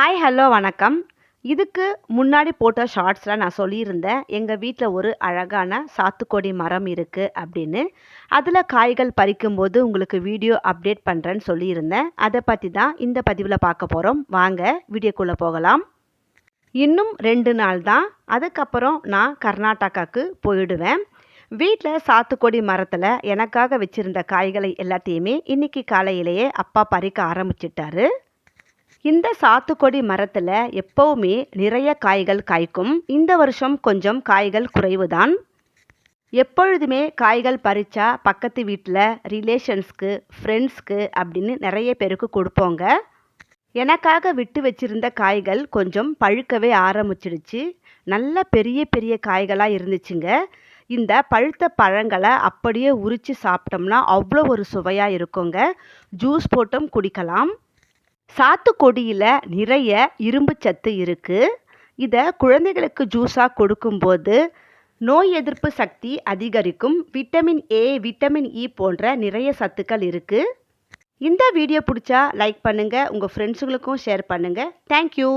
Hi hello வணக்கம். இதுக்கு முன்னாடி போட்ட ஷார்ட்ஸில் நான் சொல்லியிருந்தேன் எங்கள் வீட்டில் ஒரு அழகான சாத்துக்கொடி மரம் இருக்குது அப்படின்னு. அதில் காய்கள் பறிக்கும்போது உங்களுக்கு வீடியோ அப்டேட் பண்ணுறேன்னு சொல்லியிருந்தேன். அதை பற்றி தான் இந்த பதிவில் பார்க்க போகிறோம் வாங்க வீடியோக்குள்ளே போகலாம். இன்னும் ரெண்டு நாள் தான். அதுக்கப்புறம் நான் கர்நாடகாவுக்கு போயிடுவேன். வீட்டில் சாத்துக்கொடி மரத்தில் எனக்காக வச்சுருந்த காய்களை எல்லாத்தையுமே இன்றைக்கி காலையிலேயே அப்பா பறிக்க ஆரம்பிச்சிட்டாரு. இந்த சாத்துக்கொடி மரத்தில் எப்போவுமே நிறைய காய்கள் காய்க்கும். இந்த வருஷம் கொஞ்சம் காய்கள் குறைவுதான். எப்பொழுதுமே காய்கள் பறித்தா பக்கத்து வீட்டில் ரிலேஷன்ஸ்க்கு ஃப்ரெண்ட்ஸ்க்கு அப்படின்னு நிறைய பேருக்கு கொடுப்போங்க. எனக்காக விட்டு வச்சிருந்த காய்கள் கொஞ்சம் பழுக்கவே ஆரம்பிச்சிடுச்சு. நல்ல பெரிய பெரிய காய்களாக இருந்துச்சுங்க. இந்த பழுத்த பழங்களை அப்படியே உரித்து சாப்பிட்டோம்னா அவ்வளோ ஒரு சுவையாக இருக்குங்க. ஜூஸ் போட்டும் குடிக்கலாம். சாத்துக்கொடியில் நிறைய இரும்பு சத்து இருக்குது இதை குழந்தைகளுக்கு ஜூஸாக கொடுக்கும்போது நோய் எதிர்ப்பு சக்தி அதிகரிக்கும். விட்டமின் ஏ விட்டமின் இ போன்ற நிறைய சத்துக்கள் இருக்குது இந்த வீடியோ பிடிச்சா லைக் பண்ணுங்கள் உங்கள் ஃப்ரெண்ட்ஸுங்களுக்கும் ஷேர் பண்ணுங்கள் தேங்க்யூ